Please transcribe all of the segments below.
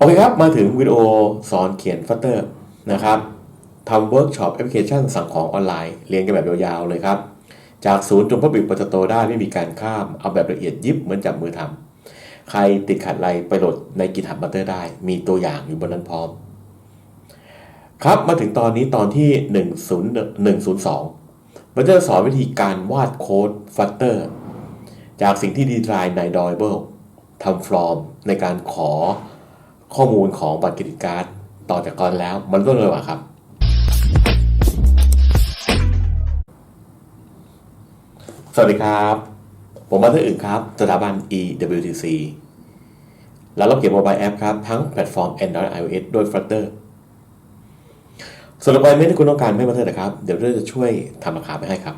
โอเคครับ มาถึงวิดีโอสอนเขียนฟัตเตอร์นะครับทำเวิร์กช็อปแอปพลิเคชันสั่งของออนไลน์ เรียนกันแบบยาวๆเลยครับ จากศูนย์จนพับบิกปตโตได้ไม่มีการข้าม เอาแบบละเอียดยิบเหมือนจับมือทำใครติดขัดอะไรไปโหลดในกิ t ับ b ัตเตอร์ได้ มีตัวอย่างอยู่บนนั้นพร้อม ครับมาถึงตอนนี้ตอนที่10 102มันจะสอนวิธีการวาดโค้ดฟัตเตอร์จากสิ่งที่ดีไซน์ใน d o เบิลทำฟอร์มในการขอ ข้อมูลของบัตรเครดิตการ์ดต่อจากก่อนแล้ว มันก็เลยว่าครับ สวัสดีครับ ผมมาเตอร์อื่นครับ สถาบัน EWTC แล้วเราเก็บโมบายแอปครับ ทั้งแพลตฟอร์ม Android iOS ด้วย Flutter ส่วน requirement ที่คุณต้องการไม่มาเตอร์นะครับ เดี๋ยวเราจะช่วยทำราคาไปให้ครับ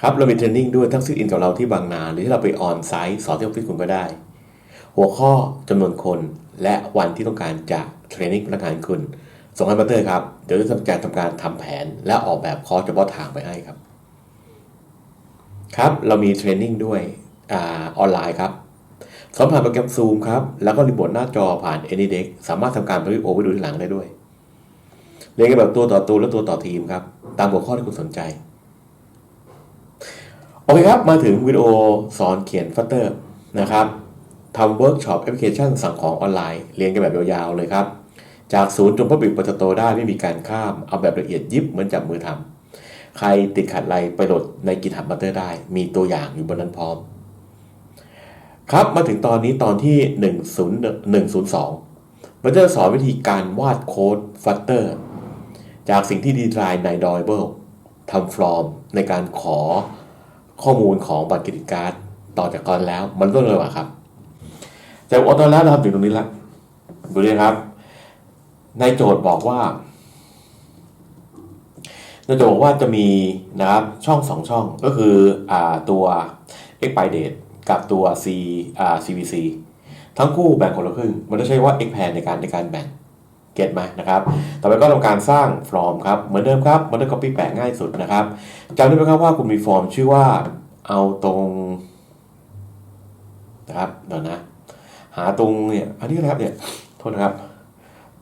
ครับเรามีเทรนนิ่งด้วยทั้งซิกอินกับเราที่บางนา หรือที่เราไปออนไซต์สอนที่ออฟฟิศคุณก็ได้ หัวข้อจำนวนคนและวันที่ต้องการจะเทรนนิ่งพนักงานคุณส่งให้มาเตอร์ครับ เดี๋ยวจะทำการทำการทำแผนและออกแบบคอร์สเฉพาะทางไปให้ครับ ครับ เรามีเทรนนิ่งด้วยอออนไลน์ครับสอนผ่านโปรแกรม Zoom ครับ แล้วก็รีโมทหน้าจอผ่าน AnyDesk สามารถทำการไปวิดีโอไปดูที่หลังได้ด้วย เรียนกันแบบตัวต่อตัวและตัวต่อทีมครับ ตามหัวข้อที่คุณสนใจ โอเคครับ มาถึงวิดีโอสอนเขียนฟัตเตอร์นะครับ ทำเวิร์กช็อปแอปพลิเคชันสั่งของออนไลน์เรียนกันแบบยาวๆเลยครับ จากศูนย์จนพับบิกปตโตได้ไม่มีการข้ามเอาแบบละเอียดยิบเหมือนจับมือทำใครติดขัดอะไรไปโหลดในกิ t ับ b ัตเตอร์ได้ มีตัวอย่างอยู่บนนั้นพร้อม ครับมาถึงตอนนี้ตอนที่ 10 102มันจะสอนวิธีการวาดโค้ดฟัตเตอร์จากสิ่งที่ดีไซน์ใน d o เบิลทำฟอร์มในการขอข้อมูลของบัตรเครดิตการ์ดต่อจากก่อนแล้วมันก็เลยว่าครับ แต่ออตอนแล้วนะครับถึงตรงนี้ละดูดิครับ ในโจทย์บอกว่าในโจทย์บอกว่าจะมีนะครับช่องสองช่องก็คืออตัว x by date กับตัว c อ่า cvc ทั้งคู่แบ่งคนละครึ่ง มันจะใช้ว่า x pan ในการในการแบ่งเก็ตไหมนะครับ ต่อไปก็ทำการสร้างฟอร์มครับ เหมือนเดิมครับมันจะ copy แปะง่ายสุดนะครับจำได้ไหมครับว่าคุณมีฟอร์มชื่อว่าเอาตรงนะครับเดี๋ยวนะ หาตรงเนี่ยอันนี้นะครับเนี่ยโทษนะครับ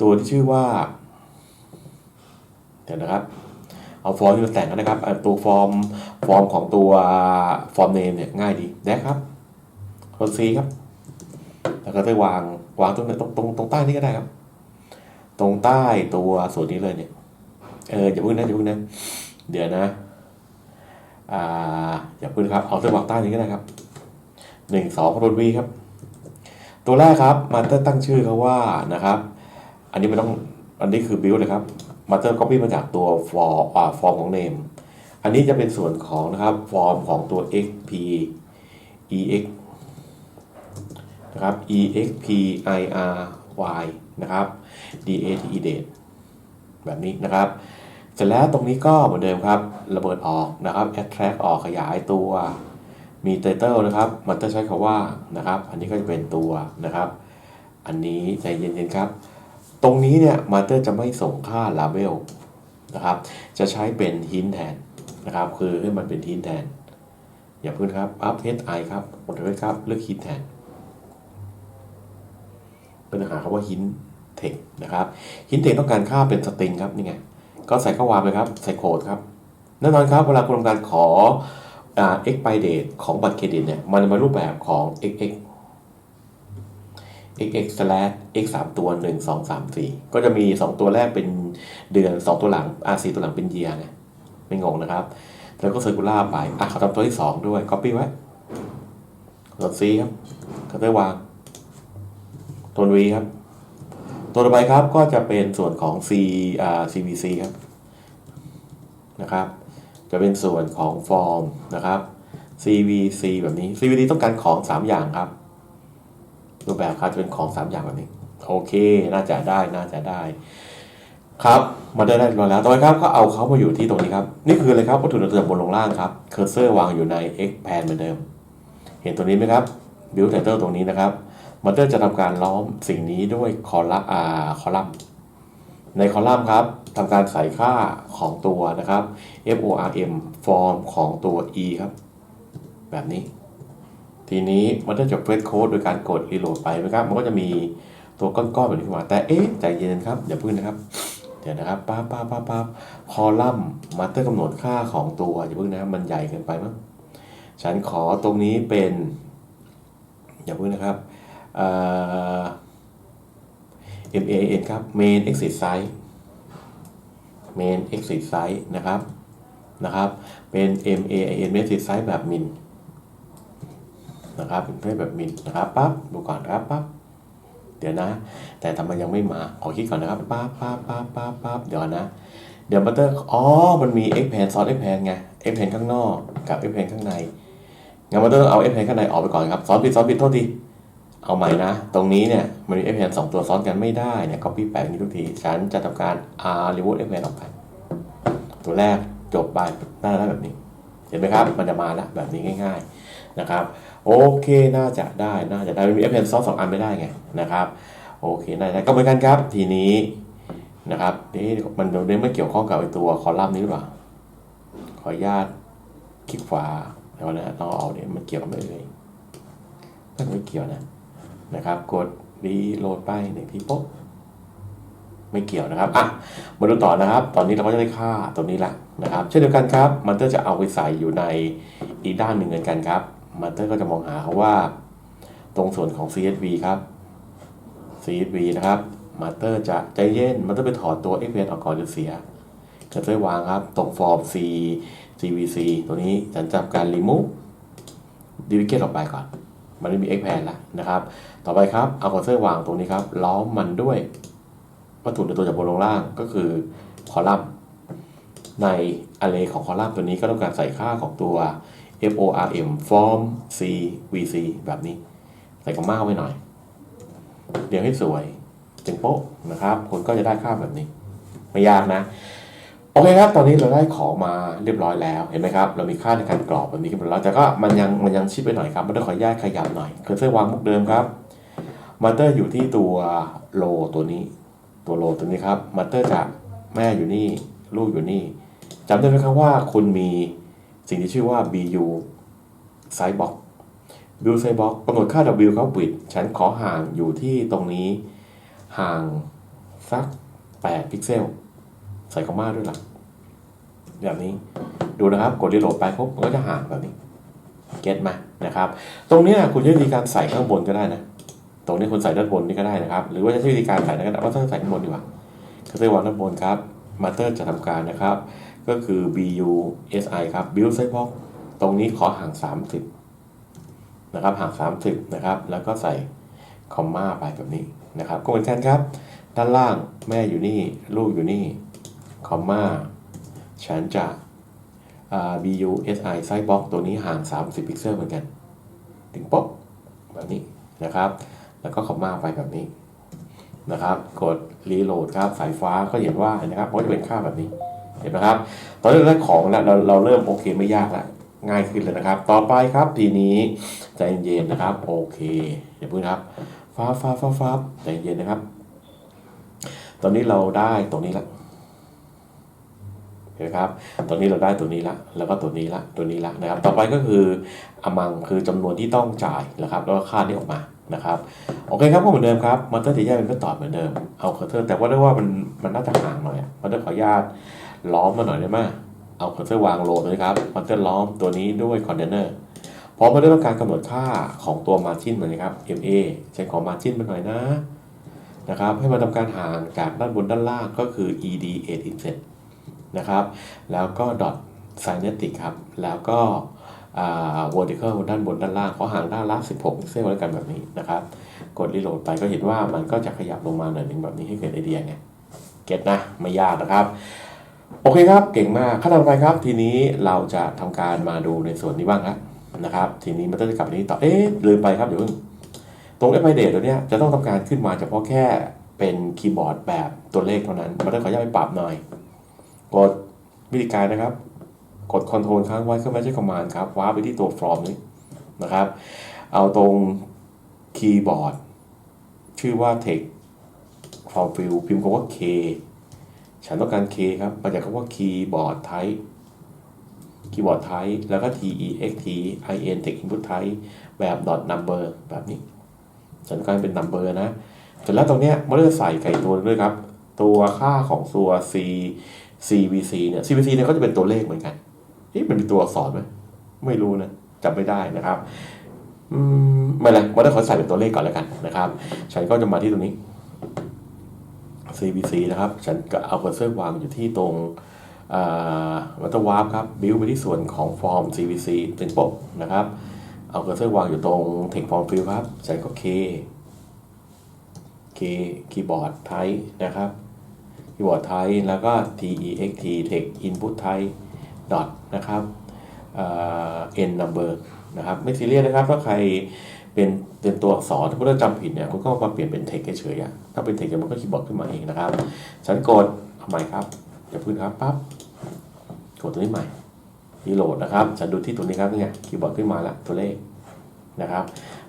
ตัวที่ชื่อว่าเดี๋ยวนะครับ เอาฟอร์มที่เราแต่งกันนะครับตัวฟอร์มฟอร์มของตัวฟอร์มเนมเนี่ยง่ายดีนะครับโทษซีครับ แล้วก็ไปวางวางตรงตรงตรงตรงใต้นี่ก็ได้ครับ ตรงใต้ตัวส่วนนี้เลยเนี่ยเอออย่าพึ่งนะอย่าพึ่งนะเดี๋ยวนะอ่าอย่าพึ่งครับเอาตัววางใต้นี้ก็ได้ครับหนึ่งสองพรวีครับ ตัวแรกครับมาเตอร์ตั้งชื่อเขาว่านะครับ อันนี้ไม่ต้องอันนี้คือ build เลยครับมาเตอร์ copy มาจากตัว for อ่า form ของ name อันนี้จะเป็นส่วนของนะครับ form ของตัว xp ex นะครับ exp ir y นะครับ dat date แบบนี้นะครับ เสร็จแล้วตรงนี้ก็เหมือนเดิมครับ ระเบิดออกนะครับ attract ออกขยายตัว มี title นะครับ มันจะใช้คาว่านะครับ อันนี้ก็จะเป็นตัวนะครับ อันนี้ใจเย็นๆครับ ตรงนี้เนี่ยมาเตอร์จะไม่ส่งค่า label นะครับ จะใช้เป็น hint แทนนะครับ คือให้มันเป็น hint แทน อย่าพึ่งครับ up h i ครับหมดเลยครับ เลือก hint แทนเป็นหาคำว่า hint text นะครับ hint text ต้องการค่าเป็น string ครับนี่ไง ก็ใส่ข้อความเลยครับ ใส่โคดครับ แน่นอนครับ เวลาคุณทำการขอ อ่า x by date ของบัตรเครดิตเนี่ยมันมารูปแบบของ xx xx slash x 3ตัว 1 2 3 4 ก็จะมี 2 ตัวแรกเป็นเดือน 2 ตัวหลังอ่า4ตัวหลังเป็น year เนี่ยไม่งงนะครับ แล้วก็ circular ไปอะเขาทำตัวที่ 2 ด้วย copy ไว้กด C ครับก็ได้วาง ตัว V ครับ ตัวต่อไปครับก็จะเป็นส่วนของ C อ่า CVC ครับนะครับ จะเป็นส่วนของฟอร์มนะครับ CVC แบบนี้ CVC ต้องการของ 3 อย่างครับ รูปแบบครับจะเป็นของ 3 อย่างแบบนี้ โอเค น่าจะได้น่าจะได้ ครับมาได้ได้รอยแล้วต่อไปครับก็เอาเขามาอยู่ที่ตรงนี้ครับ นี่คืออะไรครับวัตถุดิบบนลงล่างครับเคอร์เซอร์วางอยู่ใน X pan เหมือนเดิม เห็นตัวนี้ไหมครับ build title ตรงนี้นะครับมอเตอร์จะทำการล้อมสิ่งนี้ด้วยคอลัมน์อ่าคอลัมน์ ในคอลัมน์ครับทำการใส่ค่าของตัวนะครับ form ของตัว e ครับ แบบนี้ ทีนี้มันจะจบเฟซโค้ดโดยการกดรีโหลดไปนะครับ มันก็จะมีตัวก้อนๆแบบนี้ขึ้นมา แต่เอ๊ะใจเย็นครับ อย่าพึ่งนะครับ เดี๋ยวนะครับปั๊บปั๊บปั๊บปั๊บคอลัมน์มาเตอร์กำหนดค่าของตัวอย่าพึ่งนะมันใหญ่เกินไปมั้งฉันขอตรงนี้เป็น อย่าพึ่งนะครับ M A N ครับ main exit size main exit size นะครับนะครับ เป็น M A N main exit size แบบมินนะครับเป็นแบบมินนะครับปั๊บดูก่อนครับปั๊บเดี๋ยวนะ แต่ทำไมยังไม่มาขอคิดก่อนนะครับปั๊บปั๊บปั๊บปั๊บปั๊บเดี๋ยวนะ เดี๋ยวบัตเตอร์อ๋อมันมี X pan ซ้อน X pan ไง X pan ข้างนอกกับ X pan ข้างในงั้นบัตเตอร์เอา X pan ข้างในออกไปก่อนครับซ้อนผิดซ้อนผิดโทษที เอาใหม่นะ ตรงนี้เนี่ยมันมี X pan สองตัวซ้อนกันไม่ได้เนี่ย copy แปะอย่างนี้ทุกที ฉันจะทำการ R remove X pan ออกไป ตัวแรกจบไปหน้าได้แบบนี้ เห็นไหมครับ มันจะมาแล้วแบบนี้ง่าย ๆนะครับ โอเคน่าจะได้น่าจะได้มันมี F pan ซ้อนสองอันไม่ได้ไงนะครับ โอเคน่าจะได้ก็เหมือนกันครับ ทีนี้นะครับนี่มันเดี๋ยไม่เกี่ยวข้องกับไอตัวคอลัมน์นี้หรือเปล่าขออนุญาตคลิกขวาแล้วนะต้องเอาเนี่ยมันเกี่ยวกับไม่เลยมันไม่เกี่ยวนะ นะครับ กดรีโหลดไปหนึ่งทีปุ๊บไม่เกี่ยวนะครับอะมาดูต่อนะครับ ตอนนี้เราก็จะได้ค่าตัวนี้ละนะครับ เช่นเดียวกันครับมันเตอร์จะเอาไปใส่อยู่ในอีกด้านหนึ่งเหมือนกันครับมันเตอร์ก็จะมองหาว่า ตรงส่วนของ CSV ครับ CSV นะครับมาเตอร์จะใจเย็นมันต้องไปถอดตัว XPN ออกก่อนจะเสียก็จะวางครับตรงฟอร์ม C CVC ตัวนี้ฉันจำการ remove duplicate ออกไปก่อน มันไม่มี XPan แล้วนะครับ ต่อไปครับเอาคอร์เซอร์วางตรงนี้ครับล้อมมันด้วยวัตถุในตัวจากบนลงล่างก็คือคอลัมน์ใน array ของคอลัมน์ตัวนี้ก็ต้องการใส่ค่าของตัว form form cvc แบบนี้ ใส่คอมมาไว้หน่อยเรียงให้สวยจึงโป๊ะนะครับคุณก็จะได้ค่าแบบนี้ ไม่ยากนะ โอเคครับ ตอนนี้เราได้ของมาเรียบร้อยแล้ว เห็นไหมครับ เรามีค่าในการกรอบแบบนี้กันไปแล้ว แต่ก็มันยังมันยังชิดไปหน่อยครับมันต้องขออนุญาตขยับหน่อย เคอร์เซอร์วางมุกเดิมครับมาเตอร์อยู่ที่ตัวโลตัวนี้ ตัวโลตัวนี้ครับมาเตอร์จะแม่อยู่นี่ ลูกอยู่นี่จำได้ไหมครับว่าคุณมีสิ่งที่ชื่อว่า bu size box บิลไซบ็อกกำหนดค่า W ครับวิดฉันขอห่างอยู่ที่ตรงนี้ ห่างสัก 8 พิกเซล ใส่คอมมาด้วยหล่ะแบบนี้ดูนะครับกดรีโหลดไปปุ๊บมันก็จะห่างแบบนี้เก็ตมานะครับ ตรงนี้คุณใช้วิธีการใส่ข้างบนก็ได้นะ ตรงนี้คุณใส่ด้านบนนี่ก็ได้นะครับ หรือว่าจะใช้วิธีการใส่ก็ได้ว่าต้องใส่ข้างบนดีกว่าก็จะวางด้านบนครับมาเตอร์จะทำการนะครับ ก็คือ BU SI ครับ Build Size Box ตรงนี้ขอห่าง 30 นะครับ ห่าง 30 นะครับ แล้วก็ใส่คอมมาไปแบบนี้นะครับก็เหมือนกันครับ ด้านล่างแม่อยู่นี่ ลูกอยู่นี่ คอมมาฉันจะ BU SI size box ตัวนี้ห่าง 30 พิกเซลเหมือนกัน ถึงป๊บแบบนี้นะครับ แล้วก็คอมมาไปแบบนี้นะครับ กดรีโหลดครับ สายฟ้าก็เห็นว่านะครับก็จะเป็นค่าแบบนี้ เห็นไหมครับ ตอนนี้เราได้ของแล้วเราเราเริ่มโอเคไม่ยากแล้วง่ายขึ้นเลยนะครับ ต่อไปครับทีนี้ใจเย็นๆนะครับ โอเคอย่าเพิ่งครับฟ้าฟ้าฟ้าฟ้าใจเย็นนะครับ ตอนนี้เราได้ตรงนี้ละ นไหมครับตอนนี้เราได้ตัวนี้ละ แล้วก็ตัวนี้ละ ตัวนี้ละนะครับ ต่อไปก็คืออมังคือจำนวนที่ต้องจ่ายนะครับ แล้วก็ค่าที่ออกมานะครับ โอเคครับก็เหมือนเดิมครับมันเตอร์จะแยกเป็นขั้นตอนเหมือนเดิม เอาเคอร์เตอร์ แต่ว่าด้ว่ามันมันน่าจะห่างหน่อยมันต้องขออนุญาตล้อมมาหน่อยได้ไหมเอาเคอร์เตอร์วางโลดเลยครับมันจะล้อมตัวนี้ด้วยคอนเทนเนอร์พอมาด้ต้องการกำหนดค่าของตัว margin เหมือนกันครับ MA ฉันขอ margin มาหน่อยนะนะครับให้มันทำการห่างจากด้านบนด้านล่างก็คือ ed 8 inset นะครับ แล้วก็ dot synetic ครับ แล้วก็ vertical ด้านบนด้านล่างขอห่างด้านละ 16พิกเซลแล้วกันแบบนี้นะครับ กดรีโหลดไปก็เห็นว่ามันก็จะขยับลงมาหน่อยหนึงแบบนี้ให้เกิดไอเดียไง เก็ตนะ ไม่ยากนะครับ โอเคครับ เก่งมากขั้นตอนต่อไปครับ ทีนี้เราจะทำการมาดูในส่วนนี้บ้างครับนะครับ ทีนี้มันต้องจะกลับไปนี้ต่อ เอ๊ะ ลืมไปครับเดี๋ยวเพิ่งตรง f i d a t e ตัวเนี้ยจะต้องทำการขึ้นมาเฉพาะแค่เป็นคีย์บอร์ดแบบตัวเลขเท่านั้นมันต้องขออนุญาตไปปรับหน่อย กดวิธีการนะครับ กด Ctrl ค้างไว้ก็ไม่ใช่ Command ครับว้าไปที่ตัว From นี้นะครับ เอาตรงคีย์บอร์ดชื่อว่า Text From Field พิมพ์คำว่า K ฉันต้องการ K ครับมาจากคำว่า Keyboard Type คีย์บอร์ด type แล้วก็ text in text input type แบบ dot number แบบนี้ ฉันก็ให้เป็น number นะเสร็จแล้วตรงเนี้ยมันก็จะใส่ไก่ตัวด้วยครับ ตัวค่าของตัว c cvc เนี่ย cvc เนี่ยก็จะเป็นตัวเลขเหมือนกันนี่มันมีตัวอักษรไหมไม่รู้นะจำไม่ได้นะครับอืมไม่เป็นไรมันต้ขอใส่เป็นตัวเลขก่อนแล้วกันนะครับ ฉันก็จะมาที่ตรงนี้ cvc นะครับ ฉันก็เอาเคอร์เซอร์วางอยู่ที่ตรงวัตวาร์ปครับ บิวไปที่ส่วนของฟอร์ม cvc เป็นปกนะครับ เอาเคอร์เซอร์วางอยู่ตรง text form field ครับ ฉันก็ k คีย์คีย์บอร์ดไทป์นะครับ คีย์บอร์ดไทแล้วก็ text text input type dot นะครับเอ่อ n number นะครับ ไม่ซีเรียสนะครับ ถ้าใครเป็นเป็นตัวอักษรถ้าคุณจำผิดเนี่ยคุณก็มาเปลี่ยนเป็น text เฉยๆถ้าเป็น text เดี๋ยมันก็คีย์บอร์ดขึ้นมาเองนะครับ ฉันกดเอาใหม่ครับอย่าพึ่งครับปั๊บกดตัวนี้ใหม่รีโหลดนะครับ ฉันดูที่ตัวนี้ครับนี่ไงคีย์บอร์ดขึ้นมาล้วตัวเลขนะครับ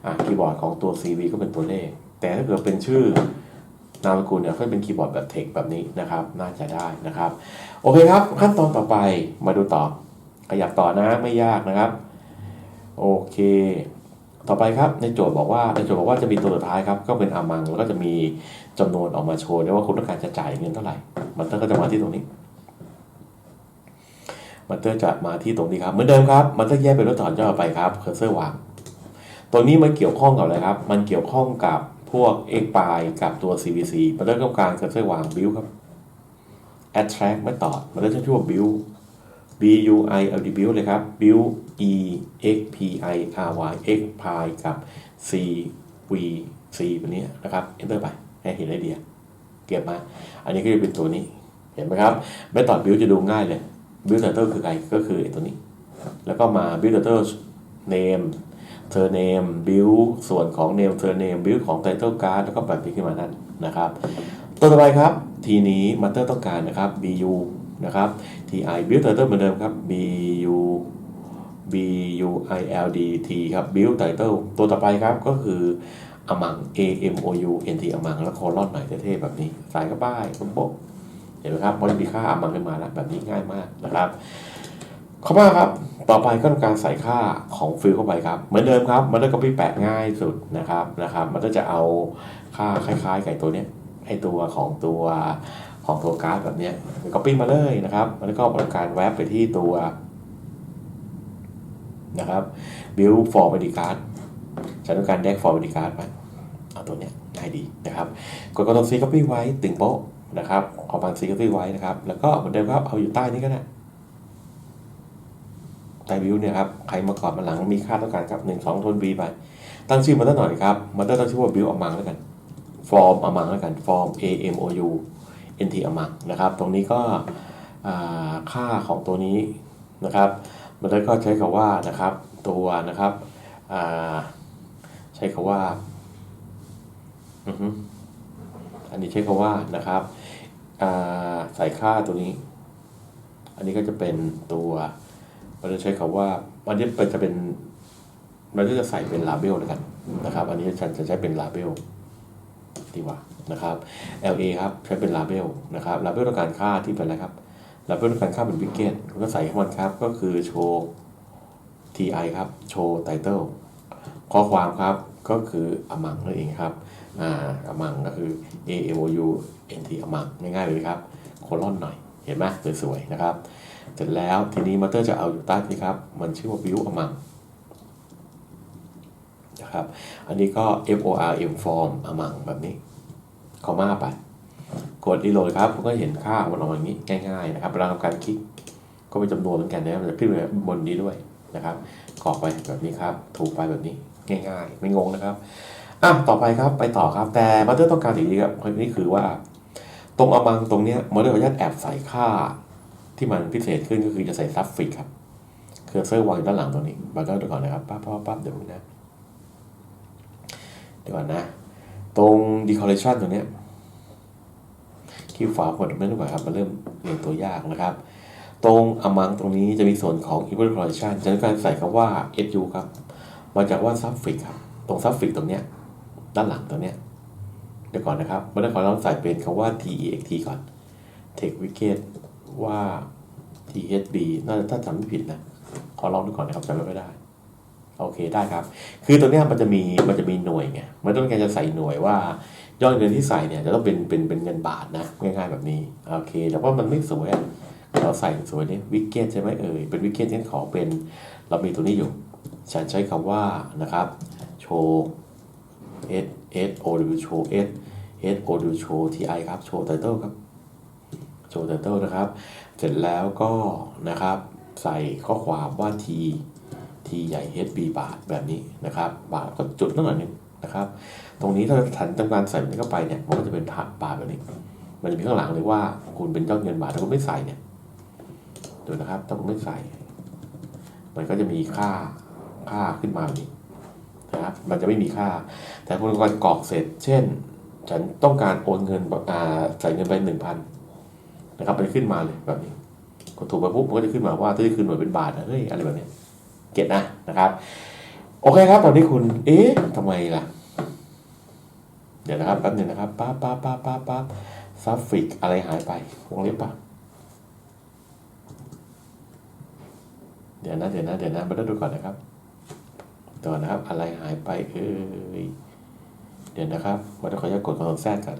อะคีย์บอร์ดของตัว CV ก็เป็นตัวเลข แต่ถ้าเกิดเป็นชื่อ นามสกุลเนี่ยก็เป็นคีย์บอร์ดแบบเทคแบบนี้นะครับน่าจะได้นะครับ โอเคครับ ขั้นตอนต่อไปมาดูต่อ ขยับต่อนะไม่ยากนะครับ โอเค ต่อไปครับในโจทย์บอกว่าในโจทย์บอกว่าจะมีตัวสุดท้ายครับก็เป็นอามังแล้วก็จะมีจำนวนออกมาโชว์ด้วยว่าคุณต้องการจะจ่ายเงินเท่าไหร่ มันก็จะมาที่ตรงนี้มันเตอร์จะมาที่ตรงนี้ครับเหมือนเดิมครับมันเตอร์แยกเป็นรถถอนย่อไปครับ เคอร์เซอร์วาง ตัวนี้มันเกี่ยวข้องกับอะไรครับ มันเกี่ยวข้องกับ พวก x p i กับตัว CVC มันเริ่มต้องการเคอร์เซอร์วาง build ครับ attract ไม่ต่อมันเริ่มชื่อว่า build b u i l d build เลยครับ build e x p i r y x p i กับ c v c แบบนี้นะครับ enter ไปให้เห็นไอเดีย เก็บมา อันนี้ก็จะเป็นตัวนี้ เห็นไหมครับไม่ต่อ build จะดูง่ายเลย build title คือใครก็คือตัวนี้ แล้วก็มา build title name surname build ส่วนของ name surname build ของ title card แล้วก็แบบนี้ขึ้นมานั่นนะครับ ตัวต่อไปครับ ทีนี้มาเตอร์ต้องการนะครับ bu นะครับ ti build title เหมือนเดิมครับ bu bu i l d t ครับ build title ตัวต่อไปครับก็คือ among a m o u n t among แล้วโคลอนหน่อยเท่ๆแบบนี้ ใส่เข้าไปปุ๊บปุ๊บเห็นไหมครับมันจะมีค่า among ขึ้นมาแล้วแบบนี้ง่ายมากนะครับ ข้อมาครับ ต่อไปก็ทำการใส่ค่าของฟิลเข้าไปครับ เหมือนเดิมครับมันจะก็พี่แปะง่ายสุดนะครับนะครับ มันก็จะเอาค่าคล้ายๆไกับตัวเนี้ยไอตัวของตัวของตัวการ์ดแบบเนี้ยก็ปิ้งมาเลยนะครับมันก็ทำการแวบไปที่ตัวนะครับ build for body card ฉันต้องการแดก for body card ไปเอาตัวเนี้ยง่ายดีนะครับ กดกดตรง C copy ไว้ตึงโป๊ะนะครับ เอาบาง C copy ไว้นะครับ แล้วก็เหมือนเดิมครับ เอาอยู่ใต้นี้ก็ได้ ไตวิวเนี่ยครับใครมาก่อนมาหลังมีค่าต้องการครับหนึ่งสองทน v ไป ตั้งชื่อมันตั้งหน่อยครับมันตั้งชื่อว่าบิวอมังแล้วกันฟอร์มอมังแล้วกันฟอร์ม a m o u n t อมังนะครับ ตรงนี้ก็ค่าของตัวนี้นะครับ มันได้ก็ใช้คำว่านะครับตัวนะครับใช้คำว่าอันนี้ใช้คำว่านะครับใส่ค่าตัวนี้ อันนี้ก็จะเป็นตัว เราจะใช้คำว่าอันนี้เป็นจะเป็นมันจะใส่เป็นลาเบลแล้วกันนะครับ อันนี้ฉันจะใช้เป็นลาเบลดีกว่านะครับ LA ครับใช้เป็นลาเบลนะครับลาเบลต้องการค่าที่เป็นอะไรครับลาเบลต้องการค่าเป็นวิกเกตก็ใส่ให้มันครับก็คือโชว์ TI ครับโชว์ไตเติลข้อความครับก็คืออมังนั่นเองครับอ่าอมังก็คือ A M O U N T อมังง่ายๆเลยครับโคลอนหน่อยเห็นไหมสวยๆนะครับ เสร็จแล้วทีนี้มอเตอร์จะเอาอยู่ใต้นี้ครับ มันชื่อว่า view among นะครับ อันนี้ก็ f o r m form among แบบนี้คอมาไป กด reload ครับคุณก็เห็นค่ามันออกมาอย่างนี้ง่ายๆนะครับเวลาทำการคลิกก็เป็นจำนวนเหมือนกันนะมันจะขึ้นไปบนนี้ด้วยนะครับกรอกไปแบบนี้ครับ ถูกไปแบบนี้ง่ายๆ ไม่งงนะครับอะต่อไปครับไปต่อครับ แต่มอเตอร์ต้องการอย่างนี้ครับนี่คือว่า ตรงอมังตรงเนี้ยมอเตอร์ขออนุญาตแอบใส่ค่า ที่มันพิเศษขึ้นก็คือจะใส่ซับฟิกครับเคอร์เซอร์วางอยู่ด้านหลังตรงนี้บังก็ดูก่อนนะครับปั๊บปั๊บปั๊บเดี๋ยวนะเดี๋ยวก่อนนะ ตรง decoration ตรงเนี้ยคีย์ฝาหมดไม่รู้ว่าครับมันเริ่มเรียงตัวยากนะครับ ตรงอมังตรงนี้จะมีส่วนของ input decoration จะการใส่คำว่า su ครับ มาจากว่า suffix ครับ ตรง suffix ตรงเนี้ยด้านหลังตรงเนี้ยเดี๋ยวก่อนนะครับไม่ได้ขอต้องใส่เป็นคำว่า text ก่อน text wicket ว่า THB น่าจะถ้าจำไม่ผิดนะ ขอลองดูก่อนนะครับจำไม่ได้ โอเคได้ครับ คือตัวนี้มันจะมีมันจะมีหน่วยไงมันต้องการจะใส่หน่วยว่ายอดเงินที่ใส่เนี่ยจะต้องเป็นเป็นเป็นเงินบาทนะง่ายๆแบบนี้โอเค แต่ว่ามันไม่สวยเราใส่สวยนี่วิกเก็ตใช่ไหมเอ่ยเป็นวิกเก็ตฉันขอเป็นเรามีตัวนี้อยู่ฉันใช้คำว่านะครับโชว์ S S O W โชว์ S S O W โชว์ T I ครับโชว์ไตเติลครับ โชว์ไตเติลนะครับ เสร็จแล้วก็นะครับใส่ข้อความว่า T T ใหญ่ HB บาทแบบนี้นะครับ บาทก็จุดนั่นหน่อยนึงนะครับ ตรงนี้ถ้าถันทำการใส่มันเข้าไปเนี่ยมันก็จะเป็นถาบาทแบบนี้ มันจะมีข้างหลังเลยว่าคุณเป็นยอดเงินบาทถ้าคุณไม่ใส่เนี่ยดูนะครับถ้าคุณไม่ใส่ มันก็จะมีค่าค่าขึ้นมาแบบนี้นะครับมันจะไม่มีค่า แต่คุณกรกรอกเสร็จ เช่น ฉันต้องการโอนเงินใส่เงินไปหนึ่งพัน นะครับมันขึ้นมาเลยแบบนี้กดถูกไปปุ๊บมันก็จะขึ้นมาว่าถ้าจะขึ้นหน่วยเป็นบาทนะเฮ้ยอะไรแบบนี้เก็ตนะนะครับ โอเคครับตอนนี้คุณ เอ๊ะทำไมล่ะ เดี๋ยวนะครับแป๊บนึงนะครับป๊าป๊าป๊าป๊าป๊าซัฟฟิกอะไรหายไปวงเล็บปะเดี๋ยวนะเดี๋ยวนะเดี๋ยวนะมาดูก่อนนะครับตัวนะครับอะไรหายไปเอ้ยเดี๋ยวนะครับมาดูขออนุญาตกดคอนโทรลแซดกัน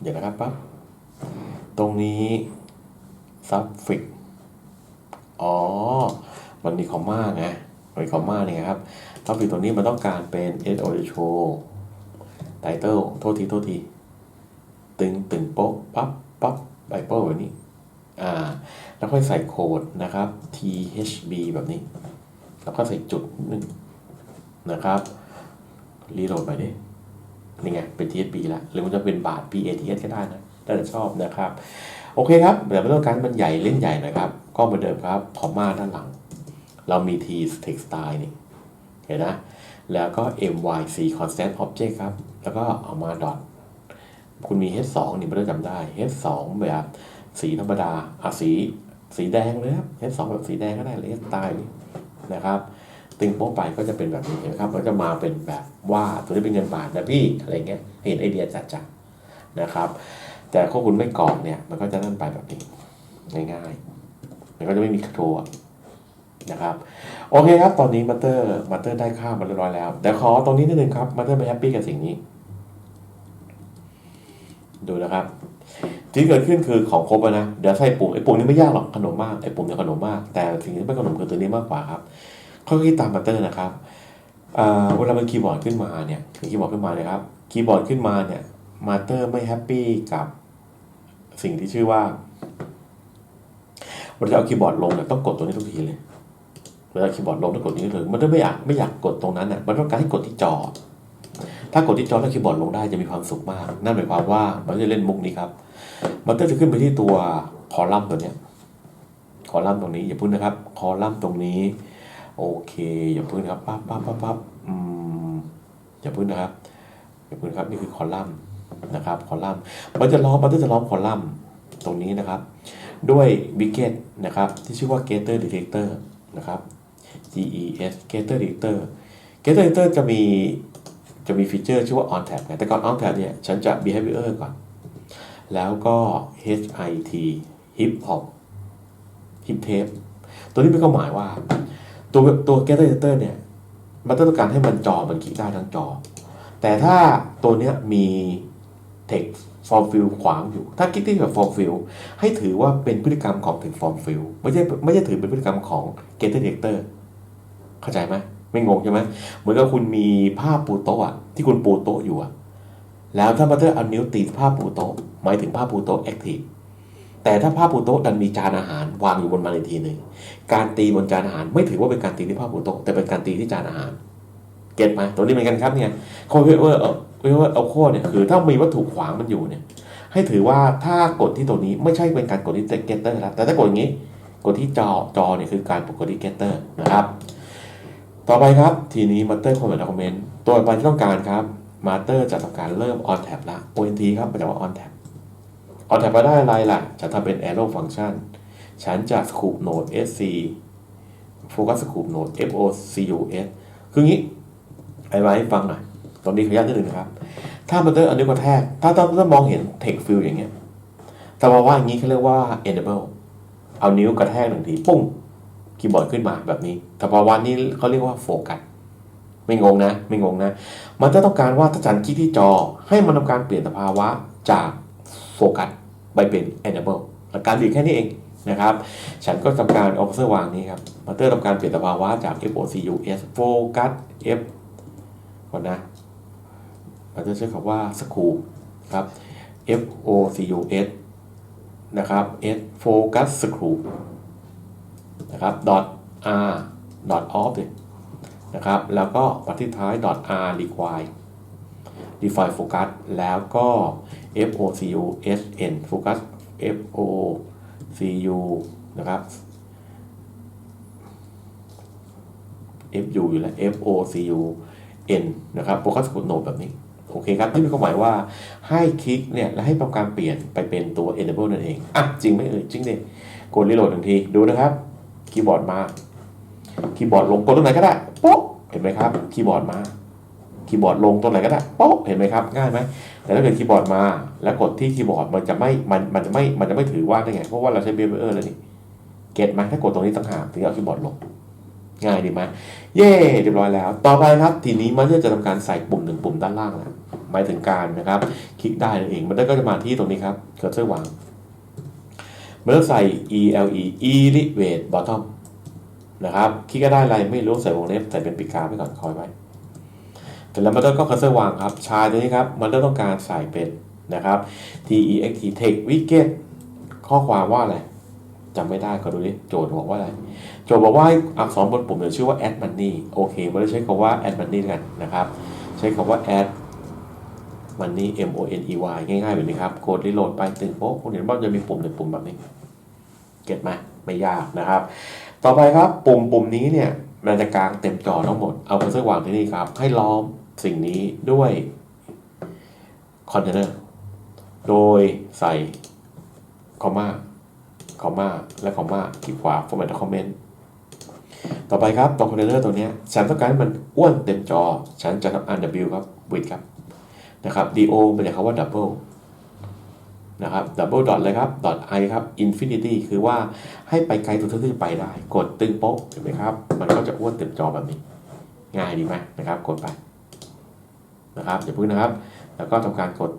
เดี๋ยวนะครับปั๊บตรงนี้ซัฟฟิกอ๋อ มันมีคอมมาไงมันมีคอมมาเนี่ยครับท็อปิกตัวนี้มันต้องการเป็น S O h o title โทษทีโทษที ตึงตึงโป๊ะปั๊บปั๊บไบเปิลแบบนี้ อ่า แล้วค่อยใส่โค้ดนะครับ T H B แบบนี้ แล้วก็ใส่จุดหนึ่งนะครับ รีโหลดไปดิ นี่ไงเป็น TSB ละหรือมันจะเป็นบาท PATS ก็ได้นะถ้าจะชอบนะครับ โอเคครับเดี๋ยวไม่ต้องการมันใหญ่เล่นใหญ่หนะครับ ก็เหมือนเดิมครับคอมมาด้านหลัง เรามี T textile นี่เห็นนะแล้วก็ myc constant object ครับ แล้วก็เอามา dot คุณมี h 2นี่ไม่ได้จำได้ h 2แบบสีธรรมดาอะสีสีแดงเลยครับ h 2แบบสีแดงก็ได้เลย h style นี่นะครับ ตึงโป๊ะไปก็จะเป็นแบบนี้นะครับก็จะมาเป็นแบบว่าตัวนี้เป็นเงินบาทนะพี่อะไรเงี้ยเห็นไอเดียจัดจันะครับ แต่ข้อคุณไม่กรอกเนี่ยมันก็จะนั่นไปแบบนี้ง่ายๆมันก็จะไม่มีโทรนะครับโอเคครับ ตอนนี้มัตเตอร์มัตเตอร์ได้ค่ามาเรียบร้อยแล้ว แต่ขอตรงนี้นิดนึงครับมัตเตอร์ไม่แฮปปี้กับสิ่งนี้ ดูนะครับที่เกิดขึ้นคือของครบนะเดี๋ยวใส่ปุ่มไอ้ปุ่มนี้ไม่ยากหรอกขนมมากไอ้ปุ่มเนี่ยขนมมากแต่สิ่งที่ไม่ขนมคือตัวนี้มากกว่าครับ ค่อยๆตามมัตเตอร์นะครับเวลามันคีย์บอร์ดขึ้นมาเนี่ยคีย์บอร์ดขึ้นมาเลยครับคีย์บอร์ดขึ้นมาเนี่ยมัตเตอร์ไม่แฮปปี้กับสิ่งที่ชื่อว่าเวลาจะเอาคีย์บอร์ดลงเนี่ยต้องกดตัวนี้ทุกทีเลยเวลาคีย์บอร์ดลงต้องกดนี้เลยมันไม่อยากไม่อยากกดตรงนั้นอะมันต้องการให้กดที่จอ ถ้ากดที่จอแล้วคีย์บอร์ดลงได้จะมีความสุขมาก นั่นหมายความว่ามันจะเล่นมุกนี้ครับ มันก็จะขึ้นไปที่ตัวคอลัมน์ตัวเนี้ยคอลัมน์ตรงนี้อย่าพึ่งนะครับ คอลัมน์ตรงนี้ โอเค อย่าพึ่งนะครับปั๊บปั๊บปั๊บปั๊บอืมอย่าพึ่งนะครับอย่าพึ่งนะครับนี่คือคอลัมน์นะครับคอลัมน์มันจะล้อมมันจะล้อมคอลัมน์ตรงนี้นะครับ ด้วยวิกเก็ตนะครับ ที่ชื่อว่า Getter Detector นะครับ GES Getter Detector Getter Detector จะมีจะมีฟีเจอร์ชื่อว่า on tap แต่ก่อน on tap เนี่ยฉันจะ behavior ก่อน แล้วก็ HIT hip hop hip tape ตัวนี้เป็นความหมายว่า ตัวตัว Getter Detector เนี่ย มันต้องการให้มันจอมันคลิกได้ทั้งจอ แต่ถ้าตัวเนี้ยมี text form fill ขวางอยู่ ถ้าคลิกที่แบบ form fill ให้ถือว่าเป็นพฤติกรรมของถึง form fill ไม่ใช่ไม่ใช่ถือเป็นพฤติกรรมของ getter detector เข้าใจไหมไม่งงใช่ไหมเหมือนกับคุณมีผ้าปูโต๊ะอะที่คุณปูโต๊ะอยู่อะแล้วถ้าบัตเตอร์เอานิ้วตีผ้าปูโต๊ะหมายถึงผ้าปูโต๊ะ active แต่ถ้าผ้าปูโต๊ะดันมีจานอาหารวางอยู่บนมันอีกทีหนึ่งการตีบนจานอาหารไม่ถือว่าเป็นการตีที่ผ้าปูโต๊ะแต่เป็นการตีที่จานอาหาร เก็ตไหมตรงนี้เหมือนกันครับเนี่ยโคเวอร์เวอร์เอาโคเนี่ยคือถ้ามีวัตถุขวางมันอยู่เนี่ย ให้ถือว่าถ้ากดที่ตัวนี้ไม่ใช่เป็นการกดที่เกตเตอร์ครับแต่ถ้ากดอย่างนี้กดที่จอจอเนี่ยคือการกดที่เกตเตอร์นะครับ ต่อไปครับทีนี้มาเตอร์คอมเมนต์คอมเมนต์ตัวไปที่ต้องการครับมาเตอร์จะทำการเริ่ม on tab ละ ONT ครับมันจะ ว่า on tab on tab มาได้อะไรล่ะฉันทำเป็น arrow function ฉันจะ scoop node sc focus scoop node focus คืองี้ไอ้ไว้ฟังหน่อย ตอนนี้ขออนุญาตนิดนึงนะครับ ถ้ามันเตอร์อันนี้กระแทก ถ้าถ้าถ้ามองเห็น text field อย่างเงี้ยแสภาวะอย่างนี้เขาเรียกว่า enable เอานิ้วกระแทกหนึ่งทีปุ้งคีย์บอร์ดขึ้นมาแบบนี้สภาวะนี้เขาเรียกว่าโฟกัสไม่งงนะ ไม่งงนะ มันจะต้องการว่าถ้าฉันคลิกที่จอให้มันทำการเปลี่ยนสภาวะจาก โฟกัสไปเป็น enable หลักการดีแค่นี้เองนะครับ ฉันก็ทำการ officer วางนี้ครับมาเตอร์ทำการเปลี่ยนสภาวะจาก focus focus f ก่อนนะมาเตอร์ใช้คำว่า screw ครับ focus นะครับ s focus screw นะครับ dot r dot off เนี่ยนะครับ แล้วก็ปัดที่ท้าย dot r require define focus แล้วก็ focus n focus focu นะครับ fu อยู่แล้ว focu n นะครับ focus node แบบนี้ โอเคครับที่มีความหมายว่าให้คลิกเนี่ย และให้ทำการเปลี่ยนไปเป็นตัว enable นั่นเอง อะ จริงไหมเอ่ย จริงเนี่ยกดรีโหลดหนึ่งที ดูนะครับ คีย์บอร์ดมา คีย์บอร์ดลงกดตรงไหนก็ได้โป๊ะเห็นไหมครับ คีย์บอร์ดมา คีย์บอร์ดลงตรงไหนก็ได้โป๊ะเห็นไหมครับง่ายไหมแต่ถ้าเกิดคีย์บอร์ดมา แล้วกดที่คีย์บอร์ดมันจะไม่มันมันจะไม่มันจะไม่ถือว่าได้ไง เพราะว่าเราใช้เบเบอร์แล้วนี่เก็ตไหมถ้ากดตรงนี้ต่างหากถึงเอาคีย์บอร์ดลงง่ายดีไหมเย่เรียบร้อยแล้ว ต่อไปครับทีนี้มันจะทำการใส่ปุ่มหนึ่งปุ่มด้านล่างแล้วหมายถึงการนะครับ คลิกได้นั่นเอง มันก็จะมาที่ตรงนี้ครับเคอร์เซอร์วางมันต้องใส่ ele elevate bottom นะครับคลิกก็ได้อะไรไม่รู้ใส่วงเล็บใส่เป็นปีกกาไปก่อนคอยไว้ แต่แล้วมันก็คอร์เซอร์วางครับ ชาตัวนี้ครับ มันต้องการใส่เป็นนะครับ text text widget ข้อความว่าอะไรจำไม่ได้ก็ดูดิ โจทย์บอกว่าอะไร โจทย์บอกว่าอักษรบนปุ่มเนี่ยชื่อว่า add money โอเคไม่ได้ใช้คำว่า add money กันนะครับ ใช้คำว่า add money m o n e y ง่ายๆแบบนี้ครับ กดรีโหลดไปตึงโป๊ะคุณเห็นว่าจะมีปุ่มหนึ่งปุ่มแบบนี้ เก็ตไหมไม่ยากนะครับ ต่อไปครับปุ่มปุ่มนี้เนี่ยมันจะกลางเต็มจอทั้งหมด เอาเคอร์เซอร์วางที่นี่ครับ ให้ล้อม สิ่งนี้ด้วยคอนเทนเนอร์ โดยใส่คอมมาคอมมาและคอมมาคลิกขวา format document ต่อไปครับตรงคอนเทนเนอร์ตัวเนี้ยฉันต้องการให้มันอ้วนเต็มจอ ฉันจะทำ r w ครับ width ครับ นะครับ do เป็นคำว่า double นะครับ double dot เลยครับ dot i ครับ infinity คือว่าให้ไปไกลตัวที่ไปได้ กดตึงโป๊ะเห็นไหมครับ มันก็จะอ้วนเต็มจอแบบนี้ ง่ายดีไหมนะครับ กดไป นะครับอย่าพึ่งนะครับ แล้วก็ทำการกด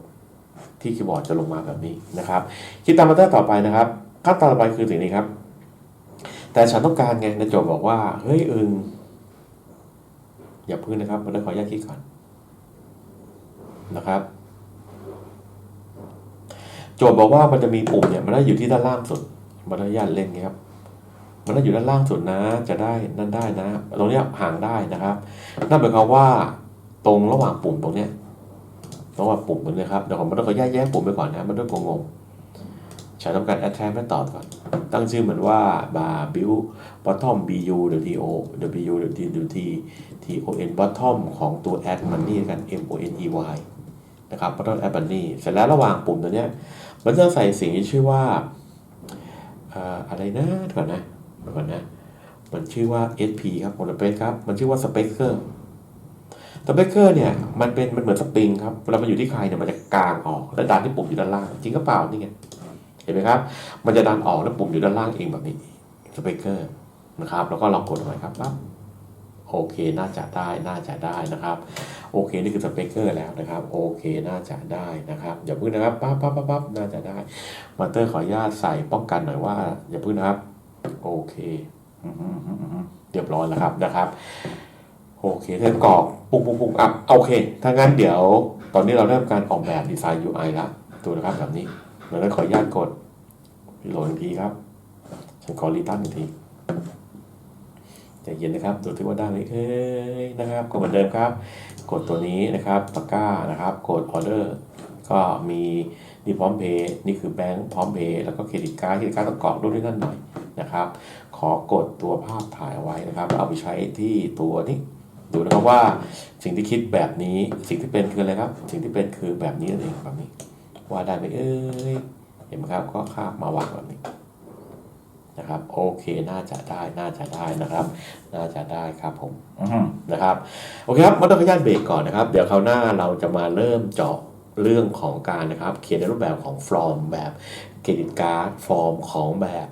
ที่คีย์บอร์ดจะลงมาแบบนี้นะครับคิดตามมาเตอร์ต่อไปนะครับขั้นตอนต่อไปคือสิ่งนี้ครับ แต่ฉันต้องการไงในโจทย์บอกว่าเฮ้ยอึงอย่าพึ่งนะครับมันต้ขออนุญาตคิดก่อนนะครับ โจทย์บอกว่ามันจะมีปุ่มเนี่ยมันได้อยู่ที่ด้านล่างสุดมันต้องญาตเล่นไงครับมันได้อยู่ด้านล่างสุดนะ จะได้นั่นได้นะ ตรงเนี้ยห่างได้นะครับ นั่นหมายความว่า ตรงระหว่างปุ่มตรงเนี้ยระหว่างปุ่มตรงนี้ครับเดี๋ยวผมมันต้องขอแยกแยกปุ่มไปก่อนนะมันต้องงงๆฉันทำการ attach แม่ต่อก่อน ตั้งชื่อเหมือนว่า bar build bottom bu w o w w t t o n bottom ของตัว add money กัน m o n e y นะครับ bottom add money เสร็จแล้วระหว่างปุ่มตัวเนี้ยมันจะใส่สิ่งที่ชื่อว่าอะไรนะก่อนนะก่อนนะ มันชื่อว่า SP ครับโมโนเปครับ มันชื่อว่า spacer Speaker Speaker เนี่ยมันเป็นมันเหมือนสปริงครับเวลามันอยู่ที่ใครเนี่ยมันจะกางออกแล้วดันที่ปุ่มอยู่ด้านล่าง จริงก็เปล่านี่ไงเห็นไหมครับ มันจะดันออกแล้วปุ่มอยู่ด้านล่างเองแบบนี้ Speaker นะครับ แล้วก็ลองกดหน่อยครับปั๊บโอเคน่าจะได้น่าจะได้นะครับ โอเคนี่คือสเปกเกอร์แล้วนะครับ โอเคน่าจะได้นะครับอย่าพึ่งนะครับปั๊บปั๊บปั๊บปั๊บน่าจะได้มาเตอร์ขออนุญาตใส่ป้องกันหน่อยว่า อย่าพึ่งนะครับ โอเคเรียบร้อยแล้วครับนะครับ โอเคเริ่มกรอกปุ่มปุ่มปุ่มอะโอเค ถ้างั้นเดี๋ยว ตอนนี้เราเริ่มการออกแบบดีไซน์ UI แล้วดูนะครับแบบนี้เราได้ขออนุญาตกดรีโหลดอีกทีครับฉันขอรีตั้งอีกทีใจเย็นนะครับดูที่ว่าได้ไหมเอ้ยนะครับ ก็เหมือนเดิมครับ กดตัวนี้นะครับตะกร้านะครับ กดออเดอร์ก็มีนี่พร้อมเพย์นี่คือแบงค์พร้อมเพย์แล้วก็เครดิตการ์ดเครดิตการ์ดต้องกรอกด้วยนั่นหน่อยนะครับ ขอกดตัวภาพถ่ายเอาไว้นะครับ เอาไปใช้ที่ตัวนี้ ดูนะครับว่าสิ่งที่คิดแบบนี้สิ่งที่เป็นคืออะไรครับ สิ่งที่เป็นคือแบบนี้นั่นเองแบบนี้ว่าได้ไหมเอ้ยเห็นไหมครับก็คาบมาวางแบบนี้นะครับโอเคน่าจะได้น่าจะได้นะครับ น่าจะได้ครับผมนะครับโอเคครับมาต้องขยันเบรกก่อนนะครับ เดี๋ยวคราวหน้าเราจะมาเริ่มเจาะเรื่องของการนะครับ เขียนในรูปแบบของฟอร์มแบบเครดิตการ์ดฟอร์มของแบบ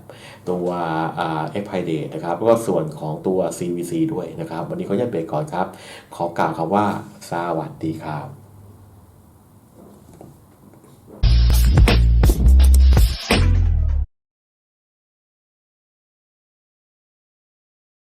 ตัวเอ็กไพเดนะครับแล้วก็ส่วนของตัว CVC ด้วยนะครับ วันนี้เขาจะเบรกก่อนครับ ขอกล่าวคำว่าสวัสดีครับ